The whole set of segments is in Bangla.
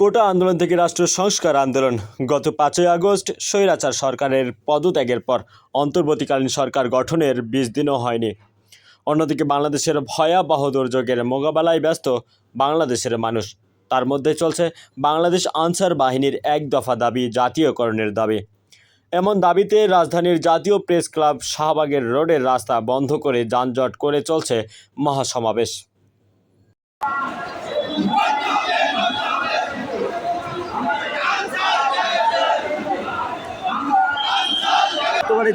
কোটা আন্দোলন থেকে রাষ্ট্র সংস্কার আন্দোলন। গত পাঁচই আগস্ট স্বৈরাচার সরকারের পদত্যাগের পর অন্তর্বর্তীকালীন সরকার গঠনের বিশ দিনও হয়নি। অন্যদিকে বাংলাদেশের ভয়াবহ দুর্যোগের মোকাবেলায় ব্যস্ত বাংলাদেশের মানুষ। তার মধ্যে চলছে বাংলাদেশ আনসার বাহিনীর এক দফা দাবি জাতীয়করণের দাবি। এমন দাবিতে রাজধানীর জাতীয় প্রেস ক্লাব শাহবাগের রোডের রাস্তা বন্ধ করে যানজট করে চলছে মহাসমাবেশ।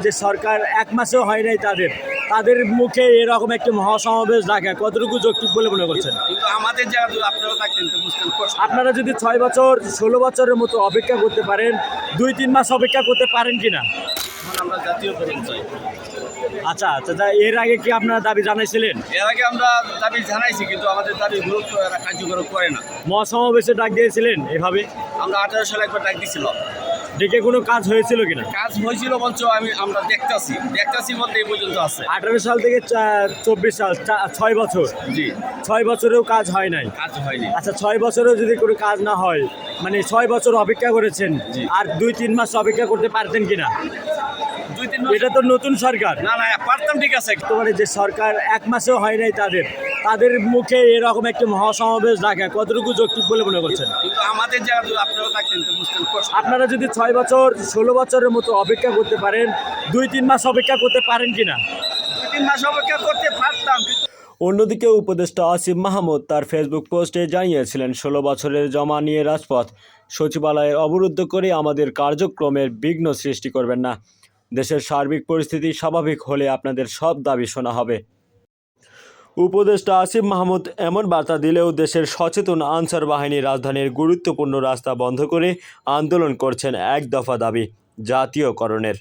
যে সরকার এক মাসেও হয় নাই তাদের। তাদের মুখে এরকম একটি মহাসমাবেশ ডাকা কতটুকু যৌক্তিক বলে মনে করছেন? কিন্তু আমাদের আপনারা থাকতেন আপনারা যদি ছয় বছর ষোলো বছরের মতো অপেক্ষা করতে পারেন দুই তিন মাস অপেক্ষা করতে পারেন কিনা? এখন আমরা চাই। আচ্ছা আচ্ছা এর আগে কি আপনারা দাবি জানাইছিলেন? এর আগে আমরা দাবি জানাইছি কিন্তু আমাদের দাবি গুরুত্ব কার্যকর করে না। মহাসমাবেশে ডাক দিয়েছিলেন এভাবে? আমরা আঠারো সালে একবার ডাক দিছিল ডেকে কোনো কাজ হয়েছিল কিনা? কাজ হয়েছিল বলছো আমি আমরা দেখতাছি। দেখতাছি বলতে এই পর্যন্ত আছে। আঠারো সাল থেকে চব্বিশ সাল ছয় বছর। জি। ছয় বছরেও কাজ হয় নাই। কাজ হয়নি। আচ্ছা ছয় বছরেও যদি কোনো কাজ না হয় মানে ছয় বছর অপেক্ষা করেছেন। আর দুই তিন মাস অপেক্ষা করতে পারতেন কিনা? দুই তিন এটা তো নতুন সরকার। না না পারতাম ঠিক আছে। বর্তমানে যে সরকার এক মাসেও হয় নাই তাদের তাদের মুখে এরকম একটি মহাসমাবেশ ডাকা কতটুকু যৌক্তিক বলে মনে করছেন? কিন্তু আমাদের যদি আপনারা থাকতেন আপনারা যদি ছয় বছর ষোলো বছরের মতো অপেক্ষা করতে পারেন দুই তিন মাস অপেক্ষা করতে পারেন কিনা? দুই তিন মাস অপেক্ষা করতে পারতাম কিন্তু অন্যদিকে উপদেষ্টা আসিফ মাহমুদ তার ফেসবুক পোস্টে জানিয়েছিলেন ষোলো বছরের জমা নিয়ে রাজপথ সচিবালয়ের অবরুদ্ধ করে আমাদের কার্যক্রমের বিঘ্ন সৃষ্টি করবেন না। দেশের সার্বিক পরিস্থিতি স্বাভাবিক হলে আপনাদের সব দাবি শোনা হবে। উপদেষ্টা আসিফ মাহমুদ এমন বার্তা দিলেও দেশের সচেতন আনসার বাহিনী রাজধানীর গুরুত্বপূর্ণ রাস্তা বন্ধ করে আন্দোলন করছেন এক দফা দাবি জাতীয়করণের।